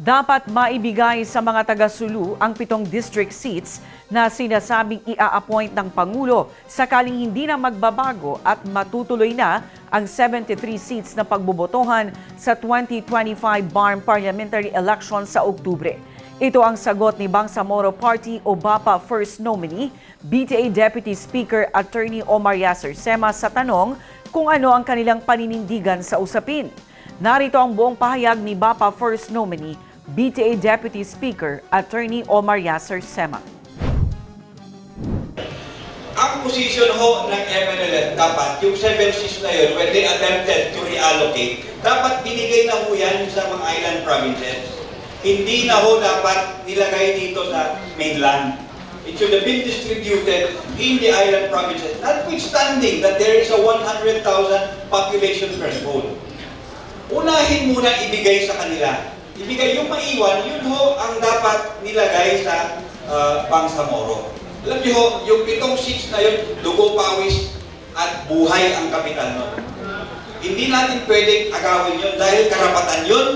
Dapat maibigay sa mga taga-Sulu ang pitong district seats na sinasabing ia-appoint ng Pangulo sakaling hindi na magbabago at matutuloy na ang 73 seats na pagbobotohan sa 2025 BARM parliamentary election sa Oktubre. Ito ang sagot ni Bangsamoro Party o BAPA First Nominee, BTA Deputy Speaker Attorney Omar Yasser Sema sa tanong kung ano ang kanilang paninindigan sa usapin. Narito ang buong pahayag ni BAPA First Nominee, BTA Deputy Speaker Attorney Omar Yasser Sema. Ang position ho ng MNLF dapat, yung 7 seats na yun, when they attempted to reallocate, dapat binigay na ho yan sa mga island provinces. Hindi na ho dapat nilagay dito sa mainland. It should have been distributed in the island provinces, notwithstanding that there is a 100,000 population threshold. Unahin muna ibigay sa kanila. Ibigay yung maiwan, yun ho ang dapat nilagay sa uh, Bangsamoro. Alam niyo ho, yung pitong seats na yun, dugo, pawis, at buhay ang kapital nun. Hindi natin pwedeng agawin yun dahil karapatan yun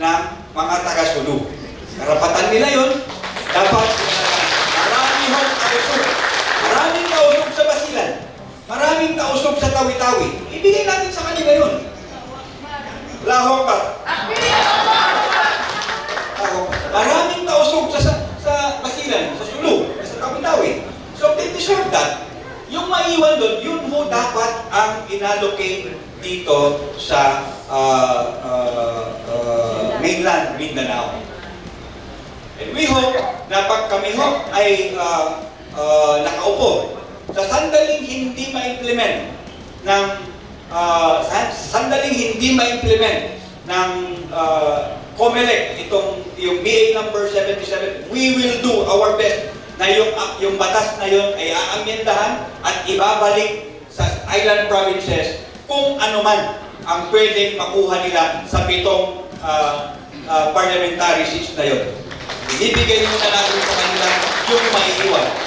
ng mga taga-Sulu. Karapatan nila yun, dapat marami ho kausok. Maraming kausok sa Basilan. Maraming kausok sa Tawi-Tawi. Ibigay natin sa kanila yun. Laho ka. Laho. Maraming kausok sa, sa, sa Basilan, sa Sulu, sa Tawi-Tawi. So they deserve that. Maiwan doon, yun ho dapat ang inallocate dito sa uh, uh, uh, mainland Mindanao. And we hope na pag kami ho ay uh, uh, nakaupo sa sandaling hindi ma-implement ng uh, sa sandaling hindi ma-implement ng uh, COMELEC itong yung BA number 77 we will do our best na yung yung batas na yun ay aamyendahan at ibabalik sa island provinces kung ano man ang pwedeng makuha nila sa pitong uh, uh, parliamentary seats na yun. Ibibigay muna natin sa kanila yung maiiwan.